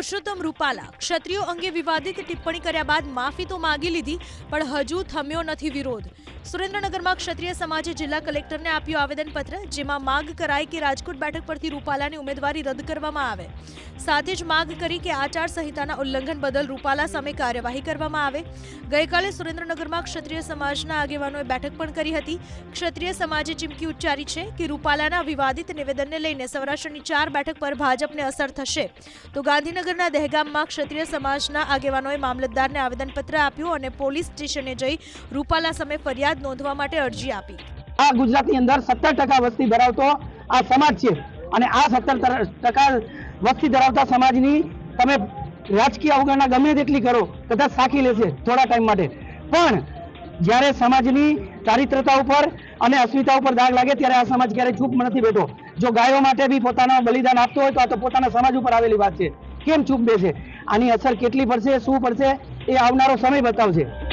પુરુષોત્તમ રૂપાલા ક્ષત્રિયો અંગે વિવાદિત ટિપ્પણી કર્યા બાદ માફી તો માગી લીધી, પણ હજુ થમ્યો નથી વિરોધ. સુરેન્દ્રનગરમાં ક્ષત્રિય સમાજે જિલ્લા કલેક્ટરને આપ્યું આવેદનપત્ર, જેમાં માગ કરાઈ કે રાજકોટ બેઠક પરથી રૂપાલાની ઉમેદવારી રદ કરવામાં આવે. સાથે જ માગ કરી કે આચાર સંહિતાના ઉલ્લંઘન બદલ રૂપાલા સામે કાર્યવાહી કરવામાં આવે. ગઈકાલે સુરેન્દ્રનગરમાં ક્ષત્રિય સમાજના આગેવાનોએ બેઠક પણ કરી હતી. ક્ષત્રિય સમાજે ચીમકી ઉચ્ચારી છે કે રૂપાલાના વિવાદિત નિવેદનને લઈને સૌરાષ્ટ્રની ચાર બેઠક પર ભાજપને અસર થશે. તો ગાંધીનગરના દહેગામમાં ક્ષત્રિય સમાજના આગેવાનોએ મામલતદારને આવેદનપત્ર આપ્યું અને પોલીસ સ્ટેશને જઈ રૂપાલા સામે ફરિયાદ નોંધવા માટે અરજી આપી. આ ગુજરાતની અંદર સત્તર ટકા વસ્તી ધરાવતો આ સમાજ છે અને આ સત્તર ટકા વસ્તી ધરાવતા સમાજની તમે રાજકીય અવગણના ગમે તેટલી કરો, કદાચ સાખી લેશે થોડા ટાઈમ માટે. પણ જ્યારે સમાજની ચારિત્રતા ઉપર અને અસ્મિતા ઉપર દાગ લાગે ત્યારે આ સમાજ ક્યારેય ચૂપ નથી બેઠો. જો ગાયો માટે બી પોતાના બલિદાન આપતો હોય તો આ તો પોતાના સમાજ ઉપર આવેલી વાત છે. કેમ ચૂપ બેસે? આની અસર કેટલી પડશે શું પડશે એ આવનારો સમય બતાવશે.